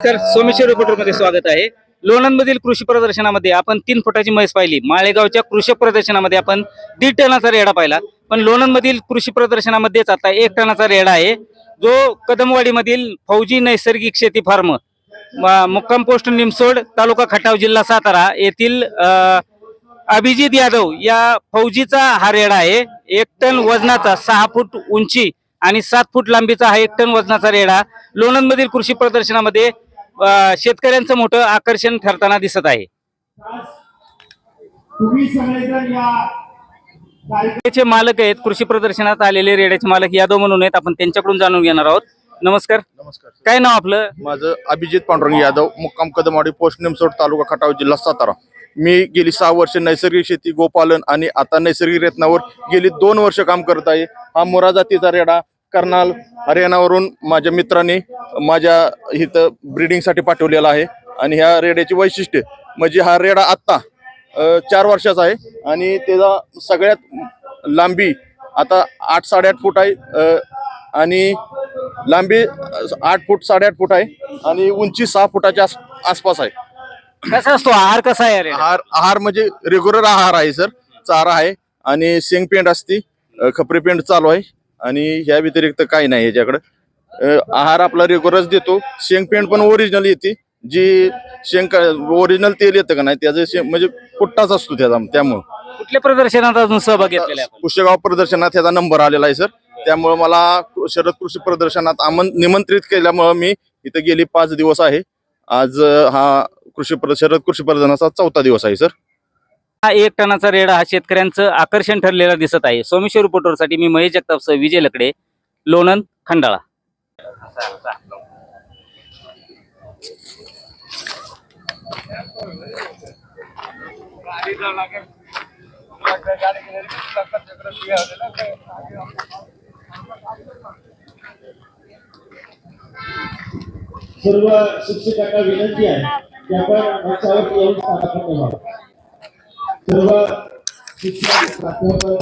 तर सोमेश्वर रिपोर्टरमध्ये स्वागत आहे. लोणंदमधील कृषी प्रदर्शनामध्ये आपण तीन फुटाची म्हैस पाहिली. माळेगावच्या कृषी प्रदर्शनामध्ये आपण दीड टनाचा रेडा पाहिला. पण लोणंदमधील कृषी प्रदर्शनामध्येच आता एक टनाचा रेडा आहे. जो कदमवाडीमधील फौजी नैसर्गिक शेती फार्म मुक्काम पोस्ट निमसोड तालुका खटाव जिल्हा सातारा येथील अभिजित यादव या फौजीचा हा रेडा आहे. एक टन वजनाचा सहा फूट उंची आणि सात फूट लांबीचा हा एक टन वजनाचा रेडा लोणंदमधील कृषी प्रदर्शनामध्ये शेतकऱ्यांचं मोठं आकर्षण ठरताना दिसत आहे. तुम्ही सगळेजण या कार्यक्रमात रेड्याचे मालक आहेत कृषी प्रदर्शनात आलेले रेड्याचे मालक यादव म्हणून आहेत. आपण त्यांच्याकडून जाणून घेणार आहोत. नमस्कार. नमस्कार काय नाव आपलं? माझं अभिजित पांडुरंग यादव मुक्काम कदमवाडी पोस्ट निमसोड तालुका खटाव जिल्हा सातारा. मी गेली सहा वर्ष नैसर्गिक शेती गोपालन आणि आता नैसर्गिक रत्नावर गेली दोन वर्ष काम करत आहे. हा मोरा जातीचा रेडा कर्नाल हरियाणावरून माझ्या मित्राने माझ्या इथं ब्रिडिंगसाठी पाठवलेला आहे. आणि ह्या रेड्याची वैशिष्ट्य म्हणजे हा रेडा आत्ता चार वर्षाचा आहे. आणि त्याचा सगळ्यात लांबी आता आठ साडेआठ फूट आहे आणि लांबी आठ फूट साडेआठ फूट आहे आणि उंची सहा फुटाच्या आस- आसपास आहे. कसा असतो? आहार कसा आहे? आहार आहार म्हणजे रेग्युलर आहार आहे सर चारा आहे आणि शेंगपेंड असते खपरी पेंड चालू आहे. आणि ह्या व्यतिरिक्त काही नाही ह्याच्याकडे. आहार आपला रेग्युलरच देतो. शेंगपेंड पण ओरिजिनल येते. जी शेंग ओरिजिनल तेल येतं का नाही त्याचं म्हणजे कुट्टाच असतो त्याचा त्यामुळं. कुठल्या प्रदर्शनात अजून सहभाग घेतलेला आहे? कुशेगाव प्रदर्शनात ह्याचा नंबर आलेला आहे सर. त्यामुळे मला शरद कृषी प्रदर्शनात आमं निमंत्रित केल्यामुळं मी इथं गेली पाच दिवस आहे. आज अ, हा कृषी प्र- शरद कृषी प्रदर्शनाचा चौथा दिवस आहे सर. हा एक टनाचा रेडा हा शेतकऱ्यांचं आकर्षण ठरलेला दिसत आहे. सोमेश्वर रिपोर्टरसाठी मी महेश जगताप विजय लकडे लोणंद खंडाळा. सर्व शिक्षकांना विनंती आहे की आपण Câmara, Santiago para a Câmara,